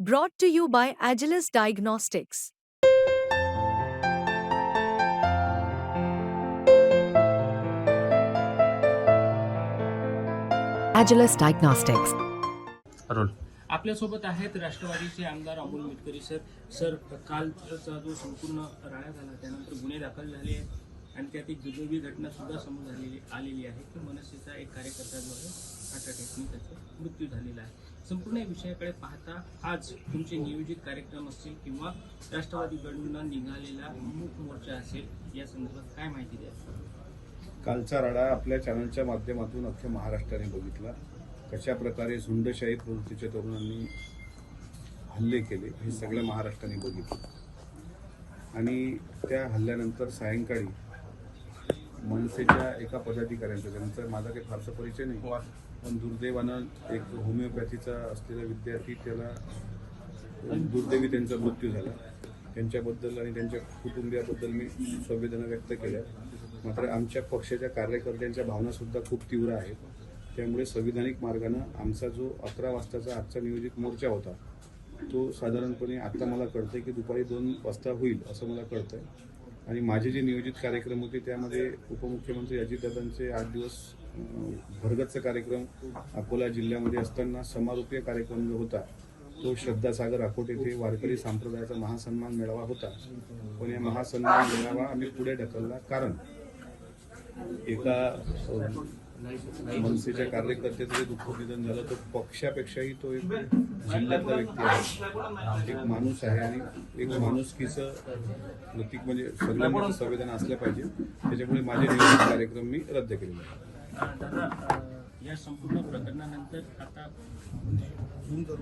Brought to you by Agilus Diagnostics. Agilus Diagnostics. रोल आपल्यासोबत आहेत राष्ट्रवादीचे आमदार अमोल मिटकरी सर सर कालचा जो संपूर्ण राडा झाला त्यानंतर गुन्हे दाखल झाले आहेत आणि त्यात एक दुर्दैवी घटना सुद्धा समोर झालेली आलेली आहे की मनसेचा एक कार्यकर्ता जो आहे हार्ट अटॅकने त्याचा मृत्यू झालेला आहे. संपूर्ण या विषयाकडे पाहता आज तुमचे नियोजित कार्यक्रम असतील किंवा राष्ट्रवादीकडून निघालेला मूक मोर्चा असेल या संदर्भात काय माहिती द्या कालचा राडा आपल्या चॅनलच्या माध्यमातून अख्ख्या महाराष्ट्राने बघितला. कशा प्रकारे झुंडशाही प्रवृत्तीच्या तरुणांनी हल्ले केले हे सगळ्या महाराष्ट्राने बघितलं. आणि त्या हल्ल्यानंतर सायंकाळी मनसेच्या एका पदाधिकाऱ्यांचा त्यांचा माझा काही फारसा परिचय नाही. पण दुर्दैवानं एक होमिओपॅथीचा असलेला विद्यार्थी त्याला दुर्दैवी त्यांचा मृत्यू झाला. त्यांच्याबद्दल आणि त्यांच्या कुटुंबियाबद्दल मी संवेदना व्यक्त केल्या. मात्र आमच्या पक्षाच्या कार्यकर्त्यांच्या भावनासुद्धा खूप तीव्र आहेत. त्यामुळे संविधानिक मार्गानं आमचा जो अकरा वाजताचा आजचा नियोजित मोर्चा होता तो साधारणपणे आत्ता मला कळतंय की दुपारी दोन वाजता होईल असं मला कळतंय. आणि माझे जे नियोजित कार्यक्रम होते त्यामध्ये उपमुख्यमंत्री अजितदादांचे आठ दिवस भरगतचा कार्यक्रम अकोला जिल्ह्यामध्ये असताना समारोपीय कार्यक्रम जो होता तो श्रद्धासागर अकोट येथे वारकरी संप्रदायाचा महासन्मान मेळावा होता. पण या महासन्मान मेळावा आम्ही पुढे ढकलला. कारण एका मनसेच्या कार्यकर्त्याचं जे दुःख निधन झालं तो पक्षापेक्षाही तो एक जिल्ह्यातला व्यक्ती आहे. एक माणूस आहे आणि एक माणुसकीचं प्रतीक म्हणजे सगळ्यांना संवेदना असल्या पाहिजे. त्याच्यामुळे माझे नियोजित कार्यक्रम मी रद्द केलेले अं, या संपूर्ण प्रकरणानंतर आता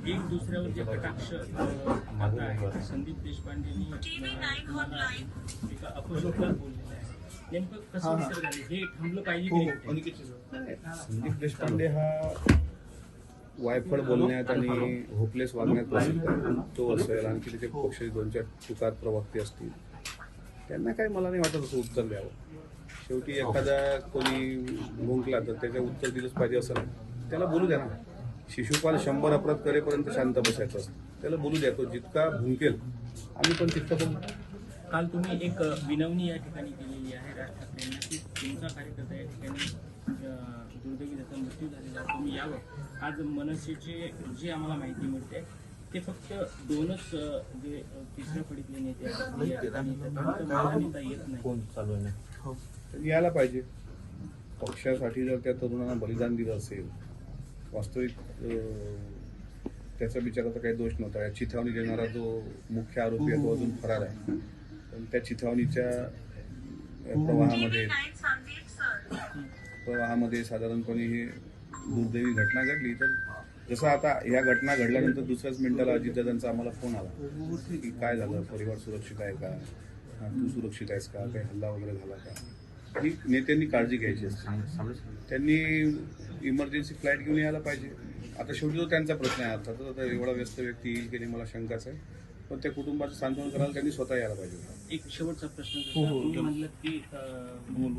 एक दुसऱ्यावर जे कटाक्ष आहे संदीप देशपांडेंनी एका अपशब्दात बोललेलं आहे. नेमकं कसं विसर झाले हे थांबलं पाहिजे की नाही? संदीप देशपांडे हा वायफळ बोलण्यात आणि होपलेस वागण्यात प्रसिद्ध आहे. तो असेल. आणखी त्याचे पक्षाचे दोन चार तुकार प्रवक्ते असतील. त्यांना काय मला नाही वाटत असं उत्तर द्यावं. शेवटी एखादा कोणी भुंकला तर त्याचं उत्तर दिलंच पाहिजे असं नाही. त्याला बोलू द्या ना. शिशुपाल शंभर अपराध करेपर्यंत शांत बसायचं असतं. त्याला बोलू द्या तो जितका भुंकेल. आम्ही पण तितका बोलू काल तुम्ही एक विनवणी या ठिकाणी केलेली आहे. राज ठाकरेंना की तुमचा कार्यकर्ता या ठिकाणी अं, दुर्दैवी त्याचा मृत्यू झालेला आहे. तुम्ही यावं. आज मनसेचे जे आम्हाला माहिती मिळते ते फक्त दोनच जे तिसऱ्या फळीतले नेते येत नाही. कोण चालू आहे ना? तर यायला पाहिजे. पक्षासाठी जर त्या तरुणांना बलिदान दिलं असेल वास्तविक त्याचा बिचाराचा काही दोष नव्हता. या चिथावणी देणारा जो मुख्य आरोपी आहे तो अजून फरार आहे. पण त्या चिथावणीच्या प्रवाहामध्ये प्रवाहामध्ये साधारणपणे ही दुर्दैवी घटना घडली तर जसं आता या घटना घडल्यानंतर दुसऱ्याच मिनिटाला अजितदादांचा आम्हाला फोन आला की काय झालं? परिवार सुरक्षित आहे का? हा, तू सुरक्षित आहेस का? काही हल्ला वगैरे झाला का? ही नेत्यांनी काळजी घ्यायची असते. त्यांनी इमर्जन्सी फ्लाईट घेऊन यायला पाहिजे. आता शेवटी तो त्यांचा प्रश्न आहे अर्थातच आता एवढा व्यस्त व्यक्ती येईल की नाही मला शंकाच आहे. पण त्या कुटुंबाचं सांत्वन करायला त्यांनी स्वतः यायला पाहिजे एक शेवटचा प्रश्न होता. तुम्ही म्हणलं की अं,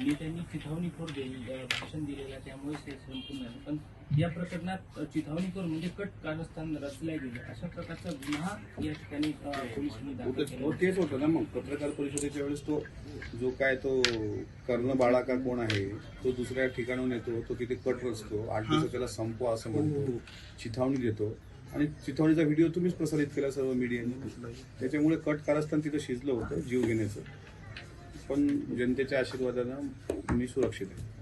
नेत्यांनी चिथावणीखोर दे- अं, भाषण दिलेलं आहे, त्यामुळे ते संपूर्ण झालं पण या प्रकरणात अं, चिथावणीखोर म्हणजे कट कारस्थान रचल्या गेले अशा प्रकारचा गुन्हा या ठिकाणी अं, पोलिसांनी दाखल होतं- केला हो तेच होतं ना मग. पत्रकार परिषदेच्या वेळेस तो जो काय तो कर्ण बाळा का कोण आहे तो दुसऱ्या ठिकाणून येतो तो तिथे कट रचतो. आठ दिवस त्याला संपवा असं म्हणतो. चिथावणी देतो. आणि चिथावणीचा व्हिडिओ तुम्हीच प्रसारित केला सर्व मीडियाने. त्याच्यामुळे कट कारस्थान तिथं शिजलं होतं जीव घेण्याचं. पण जनतेच्या आशीर्वादानं मी सुरक्षित आहे.